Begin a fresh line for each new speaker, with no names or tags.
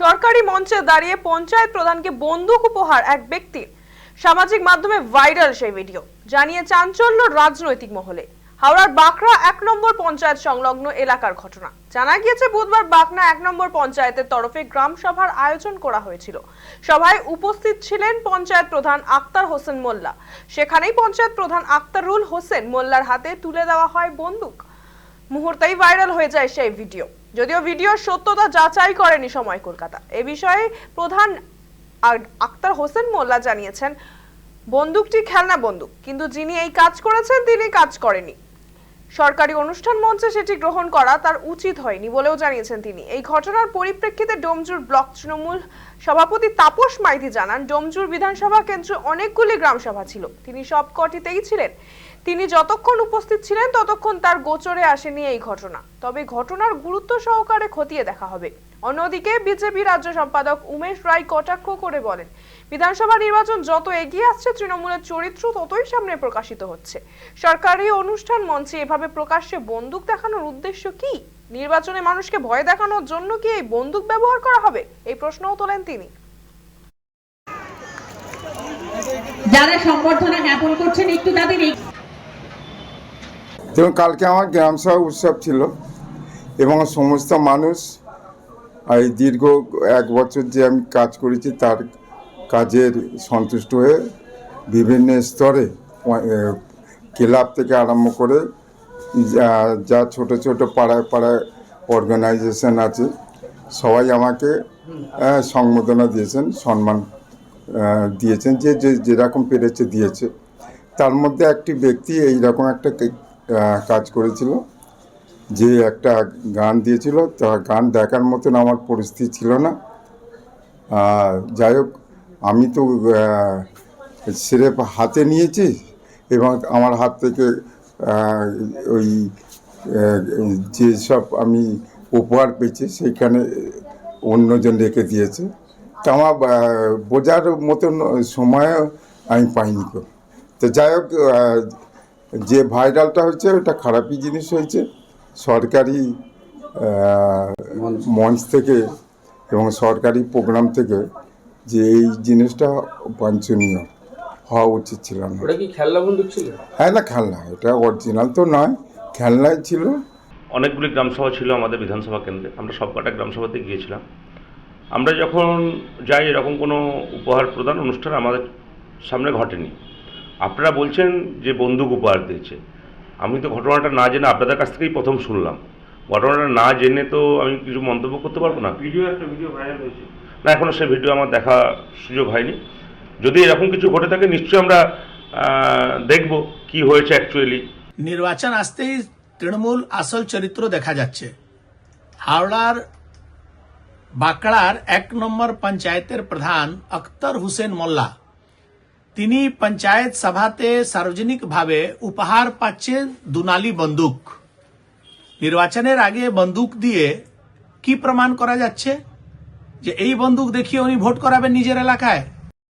সরকারি মঞ্চে দাঁড়িয়ে পঞ্চায়েত প্রধানকে বন্দুক উপহার এক ব্যক্তির। সামাজিক মাধ্যমে ভাইরাল সেই ভিডিও। জানিয়ে চাঞ্চল্য রাজনৈতিক মহলে। হাওড়ার বাঁকড়া এক নম্বর পঞ্চায়েত সংলগ্ন এলাকার ঘটনা। জানা গিয়েছে, বুধবার বাঁকড়া এক নম্বর পঞ্চায়েতের তরফে গ্রাম সভার আয়োজন করা হয়েছিল। সভায় উপস্থিত ছিলেন পঞ্চায়েত প্রধান আক্তার হোসেন মোল্লা। সেখানেই পঞ্চায়েত প্রধান আক্তারুল হোসেন মোল্লার হাতে তুলে দেওয়া হয় বন্দুক। মুহূর্তেই ভাইরাল হয়ে যায় সেই ভিডিও। যদিও ভিডিওর সত্যতা যাচাই করেনি সময় কলকাতা। এ বিষয়ে প্রধান আক্তার হোসেন মোল্লা জানিয়েছেন, বন্দুকটি খেলনা বন্দুক, কিন্তু যিনি এই কাজ করেছেন তিনি কাজ করেনি। সরকারি অনুষ্ঠান মঞ্চে সেটি গ্রহণ করা তার উচিত হয়নি বলেও জানিয়েছেন তিনি। এই ঘটনার পরিপ্রেক্ষিতে ডোমজুর ব্লক তৃণমূল সভাপতি তাপস মাইতি জানান, ডোমজুর বিধানসভা কেন্দ্রে অনেকগুলি গ্রাম সভা ছিল। তিনি সব কটিতেই ছিলেন। তিনি যতক্ষণ উপস্থিত ছিলেন, ততক্ষণ তার গোচরে আসেনি এই ঘটনা। তবে ঘটনার গুরুত্ব সহকারে খতিয়ে দেখা হবে। অন্যদিকে বিজেপি রাজ্য সম্পাদক উমেশ রায় কটাক্ষ করে বলেন, বিধানসভা নির্বাচন যত এগিয়ে আসছে, তৃণমূলের চরিত্র ততই সামনে প্রকাশিত হচ্ছে। সরকারি অনুষ্ঠান মঞ্চে এভাবে প্রকাশ্যে বন্দুক দেখানোর উদ্দেশ্য কি? নির্বাচনে মানুষকে ভয় দেখানোর জন্য কি এই বন্দুক ব্যবহার করা হবে? এই প্রশ্নও তোলেন তিনি।
যারা সম্বর্ধনা জ্ঞাপন করছেন, একটু তাদের
এবং কালকে আমার গ্রাম সভা উৎসব ছিল এবং সমস্ত মানুষ এই দীর্ঘ এক বছর যে আমি কাজ করেছি, তার কাজের সন্তুষ্ট হয়ে বিভিন্ন স্তরে ক্লাব থেকে আরম্ভ করে, যা ছোট ছোট পাড়ায় পাড়ায় অর্গানাইজেশন আছে, সবাই আমাকে সংবর্ধনা দিয়েছেন, সম্মান দিয়েছেন, যে যে, যেরকম পেরেছে দিয়েছে। তার মধ্যে একটি ব্যক্তি এই রকম একটা কাজ করেছিল। যে একটা গান দিয়েছিল তার গান দেখার মতন আমার পরিস্থিতি ছিল না। যাই হোক, আমি তো স্রেফ হাতে নিয়েছি এবং আমার হাত থেকে ওই যেসব আমি উপহার পেয়েছি, সেইখানে অন্যজন রেখে দিয়েছে। তা আমার বোঝার মতন সময় আমি পাইনি। তো যাই হোক যে ভাইরালটা হয়েছে ওটা খারাপই জিনিস হয়েছে। সরকারি মঞ্চ থেকে এবং সরকারি প্রোগ্রাম থেকে যে এই জিনিসটা বাঞ্ছনীয় হওয়া উচিত ছিল না।
ওটা কি খেলনা বন্দুক ছিল?
হ্যাঁ না খেলনা। এটা অরিজিনাল তো নয় খেলনাই ছিল।
অনেকগুলি গ্রামসভা ছিল আমাদের বিধানসভা কেন্দ্রে। আমরা সব কটা গ্রামসভাতে গিয়েছিলাম। আমরা যখন যাই এরকম কোনো উপহার প্রদান অনুষ্ঠান আমাদের সামনে ঘটেনি। আপনারা বলছেন যে বন্দুক উপহার দিয়েছে। আমি তো ঘটনাটা না জেনে আপনাদের কাছ থেকেই প্রথম শুনলাম। ঘটনাটা না জেনে তো আমি কিছু মন্তব্য করতে পারব না?
ভিডিও একটা ভিডিও ভাইরাল হয়েছে।
না এখনও সে ভিডিও আমার দেখা সুযোগ হয়নি। যদি এরকম কিছু ঘটে থাকে নিশ্চয়ই আমরা দেখব কি হয়েছে অ্যাকচুয়ালি
নির্বাচন আসতেই তৃণমূল আসল চরিত্র দেখা যাচ্ছে। হাওড়ার বাঁকড়ার এক নম্বর পঞ্চায়েতের প্রধান আক্তার হুসেন মোল্লা। তিনি পঞ্চায়েত সভাতে সার্বজনিকভাবে উপহার পাচ্ছেন দুনালি বন্দুক। নির্বাচনের আগে বন্দুক দিয়ে কি প্রমাণ করা যাচ্ছে? যে এই বন্দুক দেখিয়ে উনি ভোট করাবেন নিজের এলাকায়।